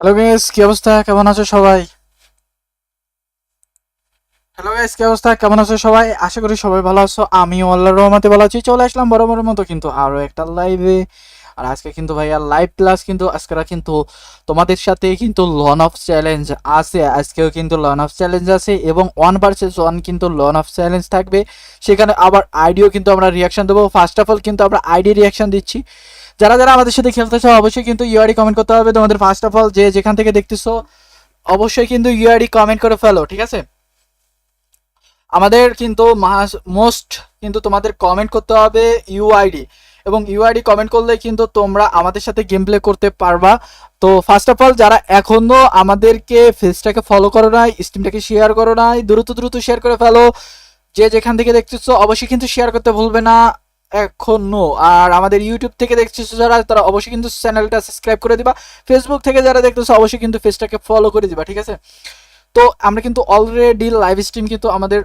Hello guys কি অবস্থা? কেমন আছো সবাই? হ্যালো গাইস কি অবস্থা? কেমন আছো সবাই? আশা করি সবাই ভালো আছো। আমিও আল্লাহর রহমতে ভালো আছি। চলে আসলাম বরাবরের মতো কিন্তু আরও একটা লাইভে আর আজকে কিন্তু ভাইয়া লাইভ প্লাস কিন্তু আজকেরা কিন্তু তোমাদের সাথে কিন্তু লন অফ চ্যালেঞ্জ আছে। আজকেও কিন্তু লন অফ চ্যালেঞ্জ আছে এবং ওয়ান ভার্সেস ওয়ান কিন্তু লন অফ চ্যালেঞ্জ থাকবে। সেখানে আবার আইডিও কিন্তু আমরা রিয়াকশন দেবো। ফার্স্ট অফ অল কিন্তু আমরা আইডি রিয়াকশন দিচ্ছি। যারা যারা আমাদের সাথে খেলতে চাও, অবশ্যই কিন্তু ইউআইডি কমেন্ট করতে হবে তোমাদের। ফার্স্ট অফ অল যে যেখান থেকে দেখতেছো, অবশ্যই কিন্তু ইউআইডি কমেন্ট করে ফেলো, ঠিক আছে? আমাদের কিন্তু মোস্ট কিন্তু তোমাদের কমেন্ট করতে হবে ইউআইডি এবং ইউআইডি কমেন্ট করলে কিন্তু তোমরা আমাদের সাথে গেম প্লে করতে পারবা। তো ফার্স্ট অফ অল যারা এখনও আমাদেরকে ফেসটাকে ফলো করো নাই স্টিমটাকে শেয়ার করো নাই, দ্রুত দ্রুত শেয়ার করে ফেলো। যে যেখান থেকে দেখতেছো অবশ্যই কিন্তু শেয়ার করতে ভুলবে না এখনও। আর আমাদের ইউটিউব থেকে দেখতেছো যারা, তারা অবশ্যই কিন্তু চ্যানেলটা সাবস্ক্রাইব করে দিবা। ফেসবুক থেকে যারা দেখতেছো, অবশ্যই কিন্তু পেজটাকে ফলো করে দিবা, ঠিক আছে? তো আমরা কিন্তু অলরেডি লাইভ স্ট্রিম কিন্তু আমাদের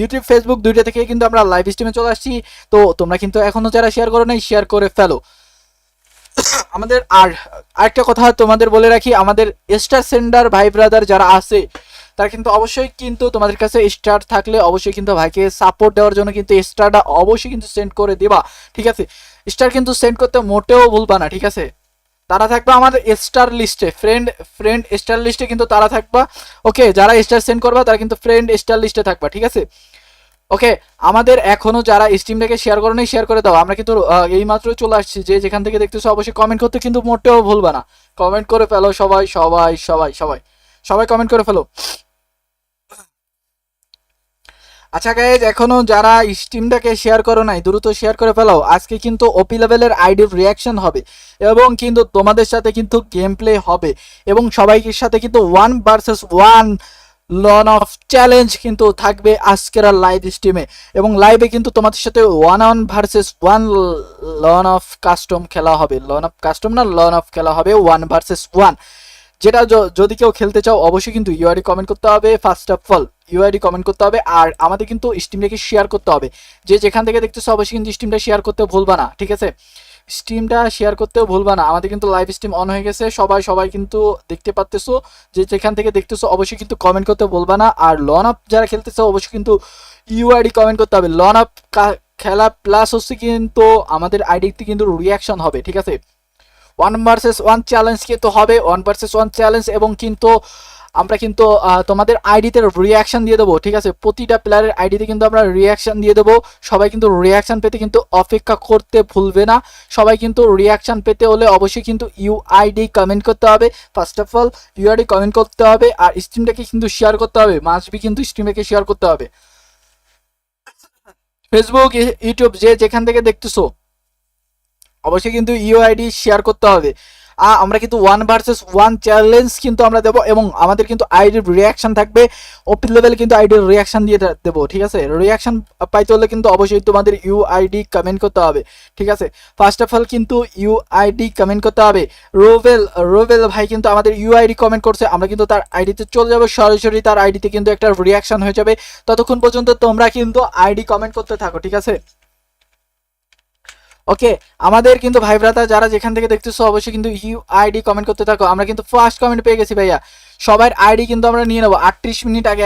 ইউটিউব ফেসবুক দুইটা থেকে কিন্তু আমরা লাইভ স্ট্রিমে চলে আসছি। তো তোমরা কিন্তু এখনও যারা শেয়ার করো নাই শেয়ার করে ফেলো। আমাদের আর, আরেকটা কথা তোমাদের বলে রাখি, আমাদের স্টার সেন্ডার ভাই ব্রাদার যারা আছে, তারা কিন্তু অবশ্যই কিন্তু তোমাদের কাছে স্টার থাকলে অবশ্যই কিন্তু ভাইকে সাপোর্ট দেওয়ার জন্য কিন্তু স্টারটা অবশ্যই কিন্তু সেন্ড করে দিবা, ঠিক আছে? স্টার কিন্তু সেন্ড করতে মোটেও ভুলবা না, ঠিক আছে? তারা থাকবে আমাদের স্টার লিস্টে ফ্রেন্ড ফ্রেন্ড স্টার লিস্টে কিন্তু তারা থাকবা। ওকে যারা স্টার সেন্ড করবা, তারা কিন্তু ফ্রেন্ড স্টার লিস্টে থাকবা, ঠিক আছে? ওকে আমাদের এখনও যারা স্টিমটাকে শেয়ার করো শেয়ার করে দাও। আমরা কিন্তু এই মাত্র চলে আসছি যে যেখান থেকে দেখতেছো, অবশ্যই কমেন্ট করতে কিন্তু মোটেও ভুলবা না। কমেন্ট করে ফেলো সবাই সবাই সবাই সবাই সবাই কমেন্ট করে ফেলো। আচ্ছা গাইজ এখনও যারা স্টিমটাকে শেয়ার করো নাই, দ্রুত শেয়ার করে ফেলাও। আজকে কিন্তু ওপি লেভেলের আইডির রিয়াকশন হবে এবং কিন্তু তোমাদের সাথে কিন্তু গেম প্লে হবে এবং সবাইকে সাথে কিন্তু one versus one lone wolf challenge কিন্তু থাকবে আজকের লাইভ স্ট্রিমে এবং লাইভে কিন্তু তোমাদের সাথে one on versus one lone wolf custom খেলা হবে। লন অফ কাস্টম না লন অফ খেলা হবে ওয়ান ভার্সেস ওয়ান যেটা যদি কেউ খেলতে চাও, অবশ্যই কিন্তু ইউআইডি কমেন্ট করতে হবে। First of all UID comment করতে হবে আর আমাদের কিন্তু স্টিমটাকে শেয়ার করতে হবে। যে যেখান থেকে দেখতেছো, অবশ্যই কিন্তু স্টিমটা শেয়ার করতে ভুলবা না, ঠিক আছে? স্টিমটা শেয়ার করতেও ভুলবা না। আমাদের কিন্তু লাইভ স্ট্রিম অন হয়ে গেছে। সবাই সবাই কিন্তু দেখতে পারতেছো। যে যেখান থেকে দেখতেছো, অবশ্যই কিন্তু কমেন্ট করতে বলবা না। আর লন আপ যারা খেলতেছো, অবশ্যই কিন্তু ইউআইডি কমেন্ট করতে হবে। লন আপ খেলা প্লাস হচ্ছে কিন্তু আমাদের আইডিতে কিন্তু রিয়াকশন হবে, ঠিক আছে? ওয়ান ভার্সেস ওয়ান চ্যালেঞ্জ কিন্তু হবে ওয়ান ভার্সেস ওয়ান চ্যালেঞ্জ এবং কিন্তু আমরা কিন্তু তোমাদের আইডিতে রিয়াকশন দিয়ে দেবো, ঠিক আছে? প্রতিটা প্লেয়ারের আইডিতে কিন্তু আমরা রিয়াকশন দিয়ে দেবো। সবাই কিন্তু রিয়াকশান পেতে কিন্তু অপেক্ষা করতে ভুলবে না। সবাই কিন্তু রিয়াকশান পেতে হলে অবশ্যই কিন্তু ইউআইডি কমেন্ট করতে হবে। First of all UID comment করতে হবে আর স্ট্রিমটাকে কিন্তু শেয়ার করতে হবে। মাসবি কিন্তু স্ট্রিমটাকে শেয়ার করতে হবে। ফেসবুক ইউটিউব যে যেখান থেকে দেখতেছো অবশ্যই কিন্তু ইউআইডি শেয়ার করতে হবে। আ, আমরা কিন্তু ওয়ান ভার্সেস ওয়ান চ্যালেঞ্জ কিন্তু আমরা দেবো এবং আমাদের কিন্তু আইডির রিয়াকশন থাকবে। ওপি লেভেল কিন্তু আইডির রিয়াকশন দিয়ে দেবো ঠিক আছে? রিয়াকশন পাইতে হলে কিন্তু অবশ্যই তোমাদের ইউআইডি কমেন্ট করতে হবে ঠিক আছে? ফার্স্ট অফ অল কিন্তু ইউআইডি কমেন্ট করতে হবে। রোভেল রোভেল ভাই কিন্তু আমাদের ইউআইডি কমেন্ট করছে। আমরা কিন্তু তার আইডিতে চলে যাব। সরাসরি তার আইডিতে কিন্তু একটা রিয়াকশন হয়ে যাবে। ততক্ষণ পর্যন্ত তোমরা কিন্তু আইডি কমেন্ট করতে থাকো ঠিক আছে? ওকে আমাদের কিন্তু ভাই ভ্রাতা যারা যেখান থেকে দেখতেছো, অবশ্যই কিন্তু ইউ আইডি কমেন্ট করতে থাকো। আমরা কিন্তু ফার্স্ট কমেন্ট পেয়ে গেছি ভাইয়া। সবার আইডি কিন্তু আমরা নিয়ে নেব। আটত্রিশ মিনিট আগে